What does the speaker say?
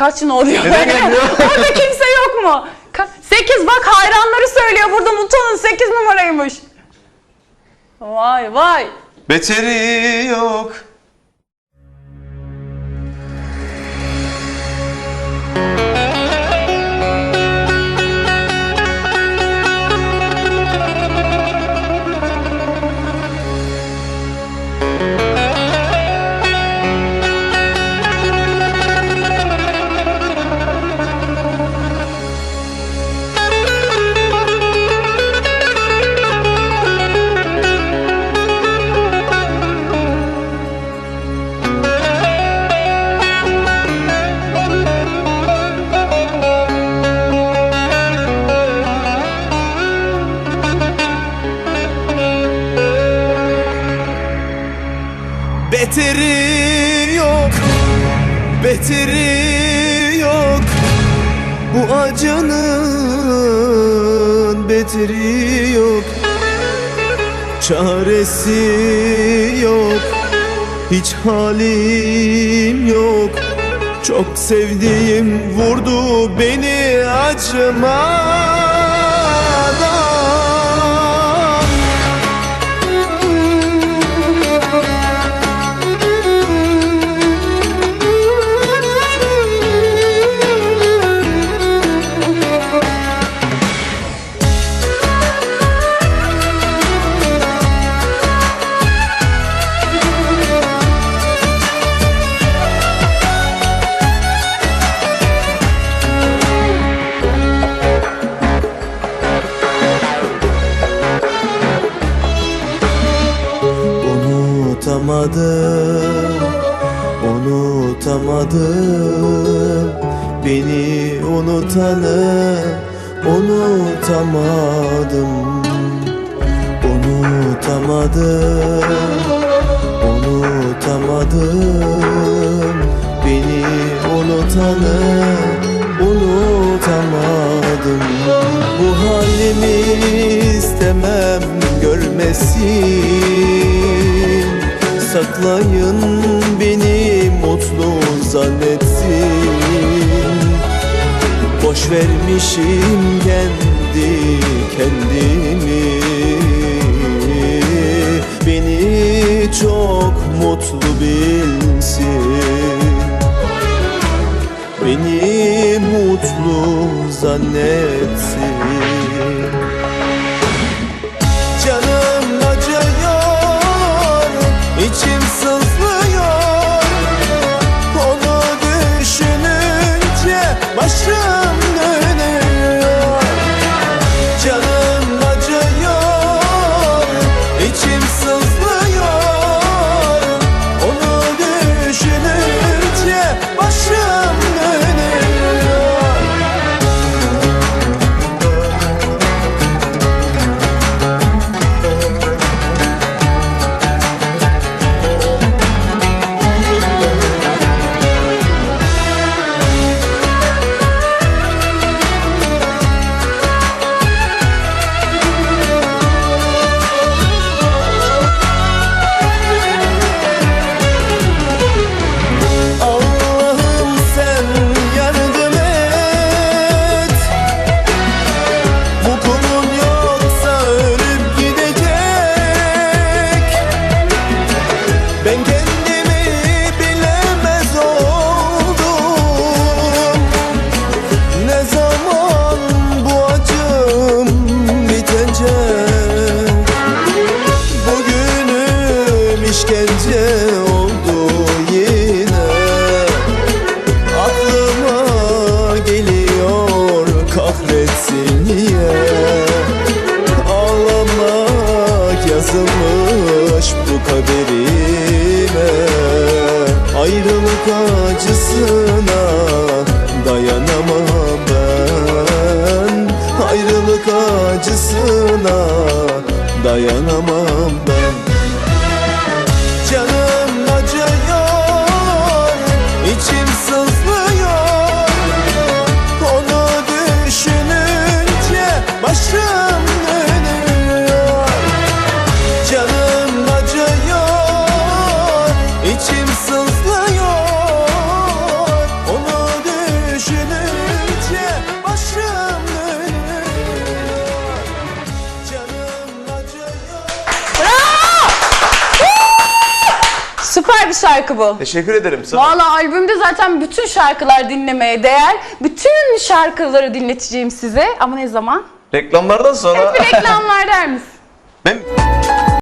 Kaç ne oluyor? Neden gelmiyor? Orada kimse yok mu? Ka- sekiz bak hayranları söylüyor burada Mutlu'nun sekiz numaraymış. Vay vay. Beteri yok. Beteri yok, beteri yok. Bu acının beteri yok Çaresi yok, hiç halim yok. Çok sevdiğim vurdu beni acımadan Unutamadım, unutamadım. Beni unutanı unutamadım. Unutamadım, unutamadım. Beni unutanı unutamadım. Bu halimi istemem görmesin Saklayın beni mutlu zannetsin. Boş vermişim kendi kendimi. Beni çok mutlu bilsin. Beni mutlu zannetsin yazılmış bu kaderime. Ayrılık acısına dayanamam ben. Ayrılık acısına dayanamam ben Süper bir şarkı bu. Teşekkür ederim sana. Valla albümde zaten bütün şarkılar dinlemeye değer. Bütün şarkıları dinleteceğim size. Ama ne zaman? Reklamlardan sonra Bir reklamlar der misin? ben